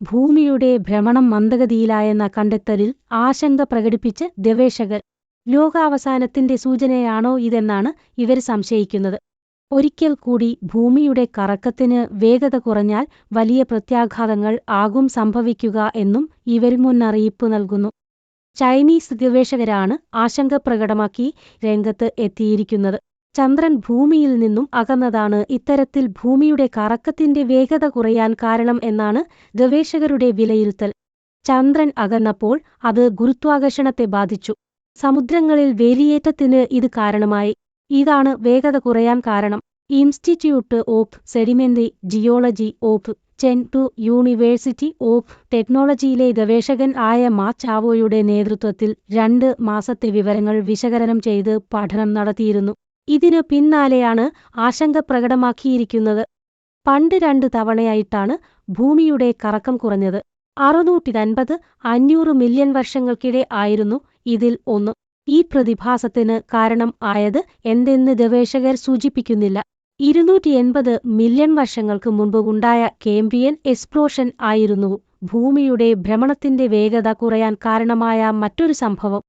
ഭൂമിയുടെ ഭ്രമണം മന്ദഗതിയിലായെന്ന കണ്ടെത്തലിൽ ആശങ്ക പ്രകടിപ്പിച്ച് ഗവേഷകർ ലോകാവസാനത്തിന്റെ സൂചനയാണോ ഇതെന്നാണ് ഇവർ സംശയിക്കുന്നത്. ഒരിക്കൽ കൂടി ഭൂമിയുടെ കറക്കത്തിന് വേഗത കുറഞ്ഞാൽ വലിയ പ്രത്യാഘാതങ്ങൾ ആകും സംഭവിക്കുക എന്നും ഇവർ മുന്നറിയിപ്പ് നൽകുന്നു. ചൈനീസ് ഗവേഷകരാണ് ആശങ്ക പ്രകടമാക്കി രംഗത്ത് എത്തിയിരിക്കുന്നത്. ചന്ദ്രൻ ഭൂമിയിൽ നിന്നും അകന്നതാണ്. ഇത്തരത്തിൽ ഭൂമിയുടെ കറക്കത്തിന്റെ വേഗത കുറയാൻ കാരണം എന്നാണ് ഗവേഷകരുടെ വിലയിരുത്തൽ. ചന്ദ്രൻ അകന്നപ്പോൾ അത് ഗുരുത്വാകർഷണത്തെ ബാധിച്ചു. സമുദ്രങ്ങളിൽ വേലിയേറ്റത്തിന് ഇത് കാരണമായി. ഇതാണ് വേഗത കുറയാൻ കാരണം. Institute of sedimentary geology of Chengdu university of ടെക്നോളജിയിലെ ഗവേഷകൻ ആയ മാ ചാവോയുടെ നേതൃത്വത്തിൽ രണ്ട് മാസത്തെ വിവരങ്ങൾ വിശകലനം ചെയ്ത് പഠനം നടത്തിയിരുന്നു. ഇതിനു പിന്നാലെയാണ് ആശങ്ക പ്രകടമാക്കിയിരിക്കുന്നത്. പണ്ട് രണ്ട് തവണയായിട്ടാണ് ഭൂമിയുടെ കറക്കം കുറഞ്ഞത്. അറുന്നൂറ്റി അൻപത് അഞ്ഞൂറ് മില്യൺ വർഷങ്ങൾക്കിടെ ആയിരുന്നു ഇതിൽ ഒന്ന്. ഈ പ്രതിഭാസത്തിന് കാരണം ആയത് എന്തെന്ന് ഗവേഷകർ സൂചിപ്പിക്കുന്നില്ല. ഇരുന്നൂറ്റി എൺപത് മില്യൺ വർഷങ്ങൾക്ക് മുൻപ് ഉണ്ടായ കേംബ്രിയൻ എക്സ്പ്ലോഷൻ ആയിരുന്നു ഭൂമിയുടെ ഭ്രമണത്തിന്റെ വേഗത കുറയാൻ കാരണമായ മറ്റൊരു സംഭവം.